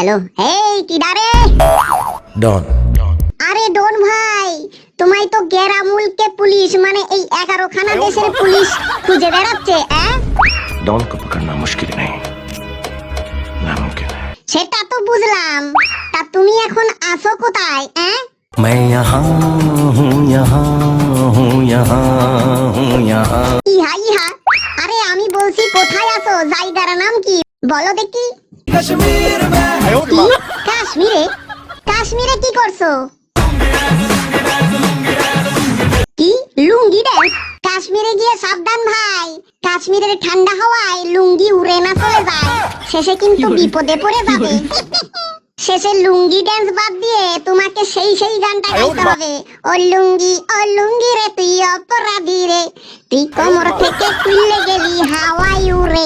Hello এই কিডারে ডন আরে ডন ভাই তোমায় তো গেরা মুলকে পুলিশ মানে এই এগারো খানা দেশের পুলিশ খুঁজে বেড়াচ্ছে হ্যাঁ डॉन को पकड़ना मुश्किल नहीं नामुमकिन है সেটা তো বুঝলাম তা তুমি এখন আসো কোথায় হ্যাঁ मैं यहाँ हूँ यहाँ हूँ यहाँ हूँ यहाँ ইহা ইহা আরে আমি বলছি কোথায় আছো জায়গার নাম কি বলো দেখি কাশ্মীরে কাশ্মীরে? কি করছ? কি? লুঙ্গি ড্যান্স কাশ্মীরে গিয়ে সাবধান ভাই। কাশ্মীরের ঠান্ডা হাওয়ায় লুঙ্গি উড়ে না চলে যায়। শেষে কিন্তু বিপদে পড়ে যাবে। শেষে লুঙ্গি ড্যান্স বাদ দিয়ে তোমাকে সেই সেই গানটা গাইতে হবে। ও লুঙ্গি ও লুঙ্গি রে তুই অপরাধী রে। তুই কোমর থেকে খুললে গেলি হাওয়ায় উড়ে।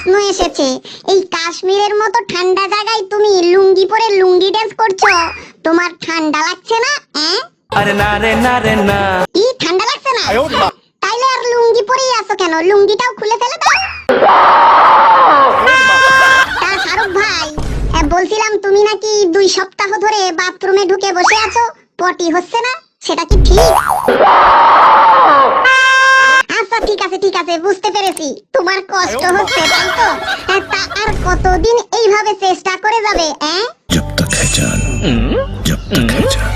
প্রশ্ন এসেছে। এই কাশ্মীরের মতো ঠান্ডা জায়গায় তুমি লুঙ্গি পরে লুঙ্গি ড্যান্স করছ। তোমার ঠান্ডা লাগছে না আরে না রে না রে না। কি ঠান্ডা লাগছে না? তাইলে আর লুঙ্গি পরেই আছো কেন? লুঙ্গিটাও খুলে ফেলে দাও। তা শাহরুখ ভাই বলছিলাম তুমি নাকি দুই সপ্তাহ ধরে বাথরুমে ঢুকে বসে আছো। পটি হচ্ছে না? সেটা কি ঠিক? ঠিক আছে ঠিক আছে বুঝতে পেরেছি। তোমার কষ্ট হচ্ছে তাই তো? তা আর কতদিন এইভাবে চেষ্টা করে যাবে হ্যাঁ জব তক জব তক